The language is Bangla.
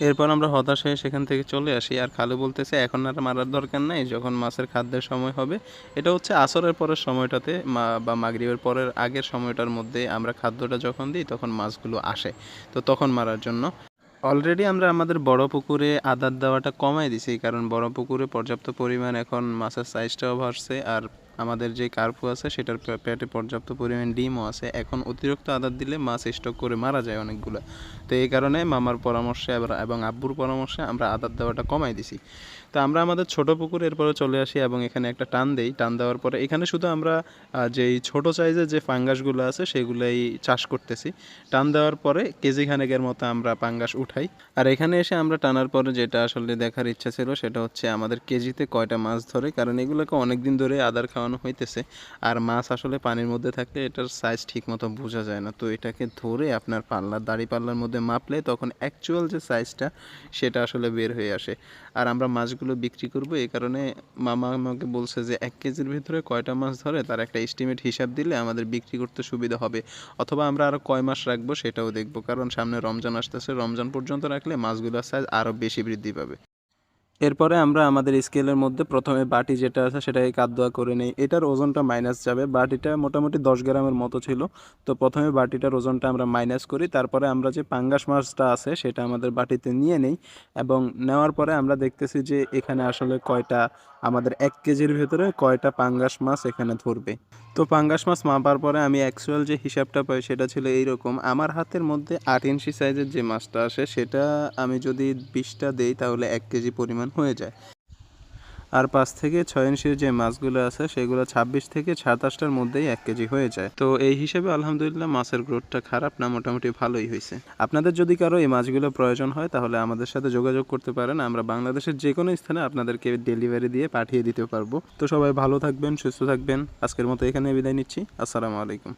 এরপর আমরা হতাশ হয়ে সেখান থেকে চলে আসি। আর খালু বলতেছে, এখন আর মারার দরকার নাই, যখন মাছের খাদ্যের সময় হবে। এটা হচ্ছে আসরের পরের সময়টাতে বা মাগরিবের পরের আগের সময়টার মধ্যে আমরা খাদ্যটা যখন দিই, তখন মাছগুলো আসে, তো তখন মারার জন্য। অলরেডি আমরা আমাদের বড় পুকুরে আদার দেওয়াটা কমাই দিছি, কারণ বড় পুকুরে পর্যাপ্ত পরিমাণ এখন মাছের সাইজটাও বাড়ছে, আর আমাদের যে কার্পু আছে, সেটার পেটে পর্যাপ্ত পরিমাণ ডিমও আছে। এখন অতিরিক্ত আদার দিলে মাছ স্টক করে মারা যায় অনেকগুলো। তো এই কারণে মামার পরামর্শে এবং আব্বুর পরামর্শে আমরা আদার দেওয়াটা কমাই দিছি। তো আমরা আমাদের ছোট পুকুর এরপরে চলে আসি এবং এখানে একটা টান দেই। টান দেওয়ার পরে এখানে শুধু আমরা যেই ছোট সাইজের যে ফাঙ্গাসগুলো আছে, সেগুলাই চাষ করতেছি। টান দেওয়ার পরে কেজি খানেকের মতো আমরা পাঙ্গাস উঠাই। আর এখানে এসে আমরা টানার পরে যেটা আসলে দেখার ইচ্ছা ছিল, সেটা হচ্ছে আমাদের কেজিতে কয়টা মাছ ধরে। কারণ এগুলোকে অনেক দিন ধরে আদার খাওয়ানো হইতেছে। আর মাছ আসলে পানির মধ্যে থাকলে এটার সাইজ ঠিক মতো বোঝা যায় না। তো এটাকে ধরে আপনার পাল্লার, দাড়ি পাল্লার মধ্যে মাপলে তখন অ্যাকচুয়াল যে সাইজটা সেটা আসলে বের হয়ে আসে। আর আমরা মাছগুলো বিক্রি করব এই কারণে মামা আমাকে বলছে যে, এক কেজির ভিতরে কয়টা মাছ ধরে তার একটা এস্টিমেট হিসাব দিলে আমাদের বিক্রি করতে সুবিধা হবে। অথবা আমরা আরও কয় মাস রাখব সেটাও দেখব। কারণ সামনে রমজান আসতেছে, রমজান পর্যন্ত রাখলে মাছগুলোর সাইজ আরও বেশি বৃদ্ধি পাবে। এরপরে আমরা আমাদের স্কেলের মধ্যে প্রথমে বাটি যেটা আছে সেটাকে কাদুয়া করে নেই। এটার ওজনটা মাইনাস যাবে। বাটিটা মোটামুটি দশ গ্রামের মতো ছিল। তো প্রথমে বাটিটার ওজনটা আমরা মাইনাস করি। তারপরে আমরা যে পাঙ্গাস মাছটা আছে সেটা আমাদের বাটিতে নিয়ে নেই এবং নেওয়ার পরে আমরা দেখতেছি যে এখানে আসলে কয়টা, আমাদের এক কেজির ভেতরে কয়টা পাঙ্গাস মাছ এখানে ধরবে। তো পাঙ্গাস মাছ মাপার পরে আমি অ্যাকচুয়াল যে হিসাবটা পাই সেটা ছিল এইরকম। আমার হাতের মধ্যে আট ইঞ্চি সাইজের যে মাছটা আসে সেটা আমি যদি বিশটা দেই তাহলে এক কেজি পরিমাণ হয়ে যায়। আর পাঁচ থেকে ছয় ইঞ্চির যে মাছগুলো আছে, সেগুলো ছাব্বিশ থেকে সাতাশটার মধ্যেই এক কেজি হয়ে যায়। তো এই হিসেবে আলহামদুলিল্লাহ মাছের গ্রোথটা খারাপ না, মোটামুটি ভালোই হয়েছে। আপনাদের যদি কারও এই মাছগুলো প্রয়োজন হয়, তাহলে আমাদের সাথে যোগাযোগ করতে পারেন। আমরা বাংলাদেশের যে কোনো স্থানে আপনাদেরকে ডেলিভারি দিয়ে পাঠিয়ে দিতে পারব। তো সবাই ভালো থাকবেন, সুস্থ থাকবেন। আজকের মতো এখানে বিদায় নিচ্ছি। আসসালামু আলাইকুম।